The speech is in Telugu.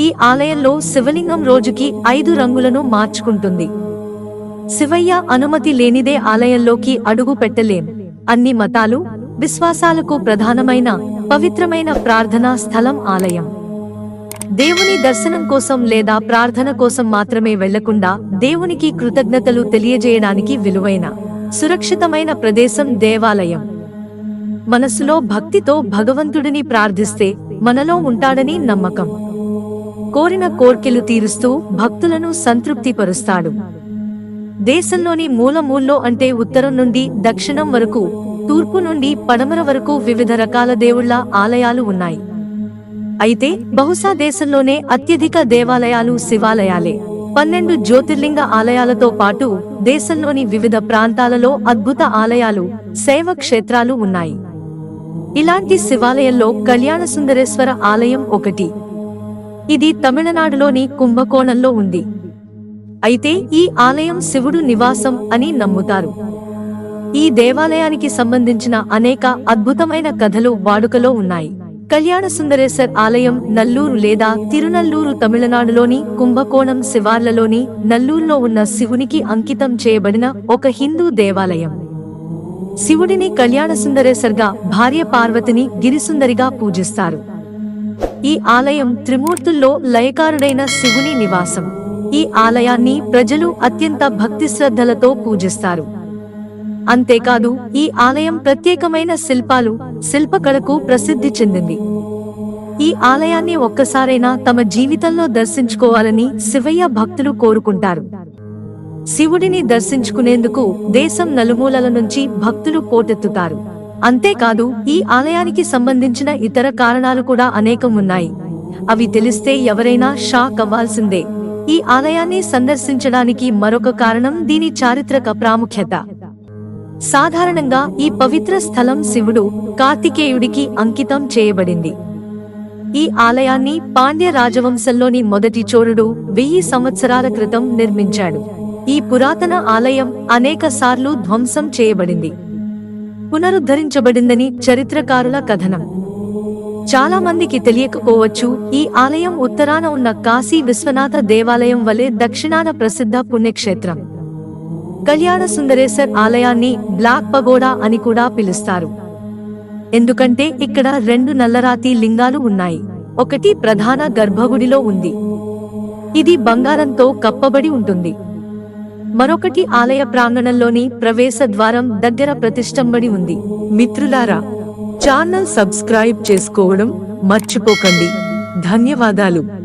ఈ ఆలయంలో శివలింగం రోజుకి ఐదు రంగులను మార్చుకుంటుంది. శివయ్య అనుమతి లేనిదే ఆలయంలోకి అడుగు పెట్టలేం. అన్ని మతాలు విశ్వాసాలకు ప్రధానమైన పవిత్రమైన ప్రార్థనా స్థలం ఆలయం. దేవుని దర్శనం కోసం లేదా ప్రార్థన కోసం మాత్రమే వెళ్ళకుండా దేవునికి కృతజ్ఞతలు తెలియజేయడానికి విలువైన సురక్షితమైన ప్రదేశం దేవాలయం. మనసులో భక్తితో భగవంతుడిని ప్రార్థిస్తే మనలో ఉంటాడని నమ్మకం. కోరిన కోర్కెలు తీరుస్తూ భక్తులను సంతృప్తిపరుస్తాడు. దేశంలోని మూలమూల్లో అంటే ఉత్తరం నుండి దక్షిణం వరకు తూర్పు నుండి పడమర వరకు వివిధ రకాల దేవుళ్ళ ఆలయాలు ఉన్నాయి. అయితే బహుశా దేశంలోనే అత్యధిక దేవాలయాలు శివాలయాలే. పన్నెండు జ్యోతిర్లింగ ఆలయాలతో పాటు దేశంలోని వివిధ ప్రాంతాలలో అద్భుత ఆలయాలు శైవ క్షేత్రాలు ఉన్నాయి. ఇలాంటి శివాలయంలో కళ్యాణ సుందరేశ్వర ఆలయం ఒకటి. ఇది తమిళనాడులోని కుంభకోణంలో ఉంది. అయితే ఈ ఆలయం శివుడు నివాసం అని నమ్ముతారు. ఈ దేవాలయానికి సంబంధించిన అనేక అద్భుతమైన కథలు వాడుకలో ఉన్నాయి. కళ్యాణ సుందరేశ్వర్ ఆలయం నల్లూరు లేదా తిరునల్లూరు తమిళనాడులోని కుంభకోణం శివార్లలోని నల్లూరులో ఉన్న శివునికి అంకితం చేయబడిన ఒక హిందూ దేవాలయం. శివుడిని కళ్యాణ సుందరేశ్వర్గా భార్య పార్వతిని గిరిసుందరిగా పూజిస్తారు. ఈ ఆలయం త్రిమూర్తుల్లో లయకారుడైన శివుని నివాసం. ఈ ఆలయాన్ని ప్రజలు అత్యంత భక్తి శ్రద్ధలతో పూజిస్తారు. అంతేకాదు ఈ ఆలయం ప్రత్యేకమైన శిల్పాలు శిల్పకళకు ప్రసిద్ధి చెందింది. ఈ ఆలయాన్ని ఒక్కసారైనా తమ జీవితంలో దర్శించుకోవాలని శివయ్య భక్తులు కోరుకుంటారు. శివుడిని దర్శించుకునేందుకు దేశం నలుమూలల నుంచి భక్తులు పోటెత్తుతారు. అంతేకాదు ఈ ఆలయానికి సంబంధించిన ఇతర కారణాలు కూడా అనేకం ఉన్నాయి అవి తెలిస్తే ఎవరైనా షాక్ అవ్వాల్సిందే. ఈ ఆలయాన్ని సందర్శించడానికి మరొక కారణం దీని చారిత్రక ప్రాముఖ్యత. సాధారణంగా ఈ పవిత్ర స్థలం శివుడు కార్తికేయుడికి అంకితం చేయబడింది. ఈ ఆలయాన్ని పాండ్య రాజవంశంలోని మొదటి చోరుడు వెయ్యి సంవత్సరాల క్రితం నిర్మించాడు. ఈ పురాతన ఆలయం అనేక సార్లు ధ్వంసం చేయబడింది. పునరుద్ధరించబడిందని చరిత్రకారుల కథనం. చాలా మందికి తెలియకపోవచ్చు ఈ ఆలయం ఉత్తరాన ఉన్న కాశీ విశ్వనాథ దేవాలయం వలె దక్షిణాన ప్రసిద్ధ పుణ్యక్షేత్రం. కళ్యాణ సుందరేశ్వర్ ఆలయాన్ని బ్లాక్ పగోడా అని కూడా పిలుస్తారు. ఎందుకంటే ఇక్కడ రెండు నల్లరాతి లింగాలు ఉన్నాయి. ఒకటి ప్రధాన గర్భగుడిలో ఉంది. ఇది బంగారంతో కప్పబడి ఉంటుంది. మరొకటి ఆలయ ప్రాంగణంలోని ప్రవేశ ద్వారం దగ్గర ప్రతిష్టంబడి ఉంది. మిత్రులారా ఛానల్ సబ్స్క్రైబ్ చేసుకోవడం మర్చిపోకండి. ధన్యవాదాలు.